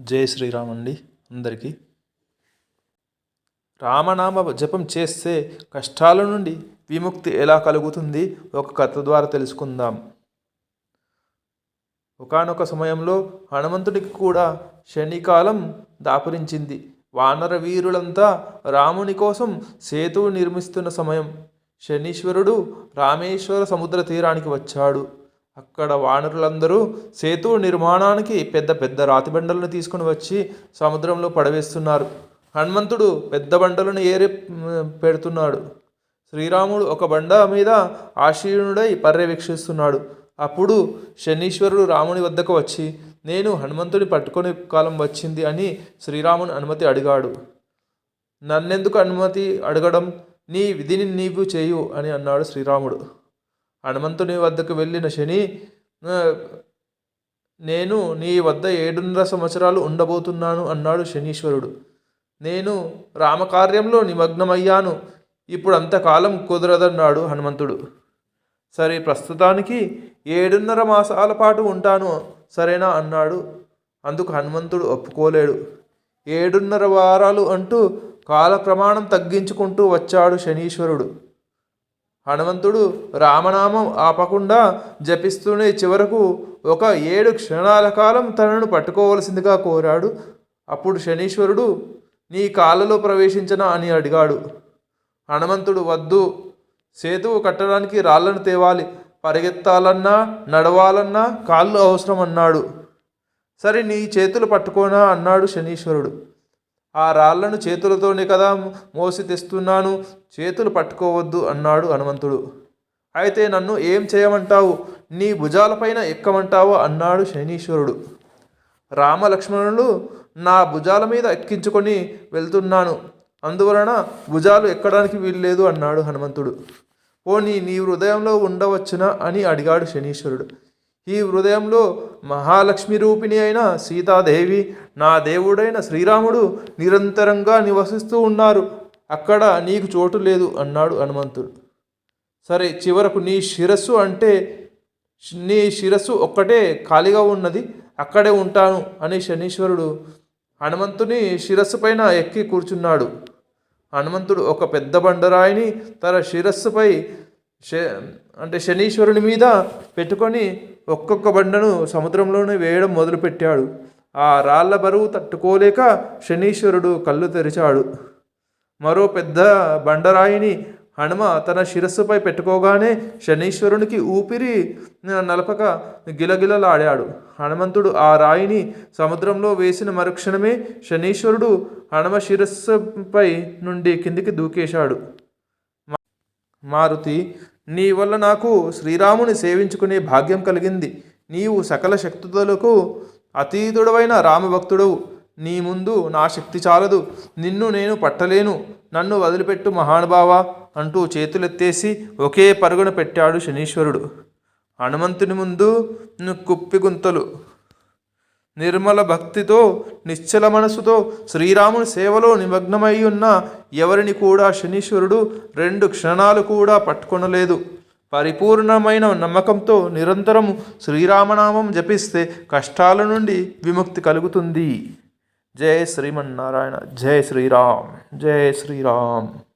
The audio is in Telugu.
జై శ్రీరామ్ అండి అందరికీ. రామనామ జపం చేస్తే కష్టాల నుండి విముక్తి ఎలా కలుగుతుంది? ఒక కథ ద్వారా తెలుసుకుందాం. ఒకానొక సమయంలో హనుమంతుడికి కూడా శనికాలం దాపురించింది. వానర వీరులంతా రాముని కోసం సేతువు నిర్మిస్తున్న సమయం. శనీశ్వరుడు రామేశ్వర సముద్ర తీరానికి వచ్చాడు. అక్కడ వానరులందరూ సేతు నిర్మాణానికి పెద్ద పెద్ద రాతి బండలను తీసుకుని వచ్చి సముద్రంలో పడవేస్తున్నారు. హనుమంతుడు పెద్ద బండలను ఏరి పెడుతున్నాడు. శ్రీరాముడు ఒక బండ మీద ఆశీనుడై పర్యవేక్షిస్తున్నాడు. అప్పుడు శనీశ్వరుడు రాముని వద్దకు వచ్చి నేను హనుమంతుని పట్టుకొని కాలం వచ్చింది అని శ్రీరాముని అనుమతి అడిగాడు. నన్నెందుకు అనుమతి అడగడం? నీ విధిని నీవు చేయు అని అన్నాడు శ్రీరాముడు. హనుమంతుని వద్దకు వెళ్ళిన శని నేను నీ వద్ద ఏడున్నర సంవత్సరాలు ఉండబోతున్నాను అన్నాడు శనీశ్వరుడు. నేను రామకార్యంలో నిమగ్నమయ్యాను. ఇప్పుడు అంతకాలం కుదరదన్నాడు హనుమంతుడు. సరే ప్రస్తుతానికి ఏడున్నర మాసాల పాటు ఉంటాను సరేనా అన్నాడు. అందుకు హనుమంతుడు ఒప్పుకోలేడు. ఏడున్నర వారాలు అంటూ కాలప్రమాణం తగ్గించుకుంటూ వచ్చాడు శనీశ్వరుడు. హనుమంతుడు రామనామం ఆపకుండా జపిస్తూనే చివరకు ఒక ఏడు క్షణాల కాలం తనను పట్టుకోవలసిందిగా కోరాడు. అప్పుడు శనీశ్వరుడు నీ కాళ్ళలో ప్రవేశించనా? అని అడిగాడు. హనుమంతుడు వద్దు. సేతువు కట్టడానికి రాళ్ళను తేవాలి. పరిగెత్తాలన్నా నడవాలన్నా కాళ్ళు అవసరం అన్నాడు సరే నీ చేతులు పట్టుకోనా? అన్నాడు శనీశ్వరుడు. ఆ రాళ్ళను చేతులతోనే కదా మోసి తెస్తున్నాను. చేతులు పట్టుకోవద్దు అన్నాడు హనుమంతుడు. అయితే నన్ను ఏం చేయమంటావు? నీ భుజాలపైన ఎక్కమంటావు? అన్నాడు శనీశ్వరుడు. రామలక్ష్మణులు నా భుజాల మీద ఎక్కించుకొని వెళ్తున్నాను. అందువలన భుజాలు ఎక్కడానికి వీల్లేదు అన్నాడు హనుమంతుడు. పోనీ నీ హృదయంలో ఉండవచ్చునా అని అడిగాడు శనీశ్వరుడు. ఈ హృదయంలో మహాలక్ష్మి రూపిణి అయిన సీతాదేవి నా దేవుడైన శ్రీరాముడు నిరంతరంగా నివసిస్తూ ఉన్నారు. అక్కడ నీకు చోటు లేదు అన్నాడు హనుమంతుడు. సరే చివరకు నీ శిరస్సు అంటే నీ శిరస్సు ఒక్కటే ఖాళీగా ఉన్నది అక్కడే ఉంటాను అని శనీశ్వరుడు హనుమంతుని శిరస్సు పైన ఎక్కి కూర్చున్నాడు. హనుమంతుడు ఒక పెద్ద బండరాయిని తన శిరస్సుపై అంటే శనీశ్వరుని మీద పెట్టుకొని ఒక్కొక్క బండను సముద్రంలోనే వేయడం మొదలుపెట్టాడు. ఆ రాళ్ళ బరువు తట్టుకోలేక శనీశ్వరుడు కళ్ళు తెరిచాడు. మరో పెద్ద బండరాయిని హనుమ తన శిరస్సుపై పెట్టుకోగానే శనీశ్వరునికి ఊపిరి నలపక గిలగిలలాడాడు. హనుమంతుడు ఆ రాయిని సముద్రంలో వేసిన మరుక్షణమే శనీశ్వరుడు హనుమ శిరస్సుపై నుండి కిందికి దూకేశాడు. మారుతి నీ వల్ల నాకు శ్రీరాముని సేవించుకునే భాగ్యం కలిగింది. నీవు సకల శక్తులకు అతీతుడవైన రామభక్తుడవు. నీ ముందు నా శక్తి చాలదు. నిన్ను నేను పట్టలేను. నన్ను వదిలిపెట్టు మహానుభావా అంటూ చేతులెత్తేసి ఒకే పరుగున పెట్టాడు శనీశ్వరుడు. హనుమంతుని ముందు కుప్పిగుంతలు నిర్మల భక్తితో నిశ్చల మనసుతో శ్రీరాముని సేవలో నిమగ్నమై ఉన్న ఎవరిని కూడా శనీశ్వరుడు రెండు క్షణాలు కూడా పట్టుకొనలేదు. పరిపూర్ణమైన నమ్మకంతో నిరంతరం శ్రీరామనామం జపిస్తే కష్టాల నుండి విముక్తి కలుగుతుంది. జయ శ్రీమన్నారాయణ. జయ శ్రీరామ్. జయ శ్రీరామ్.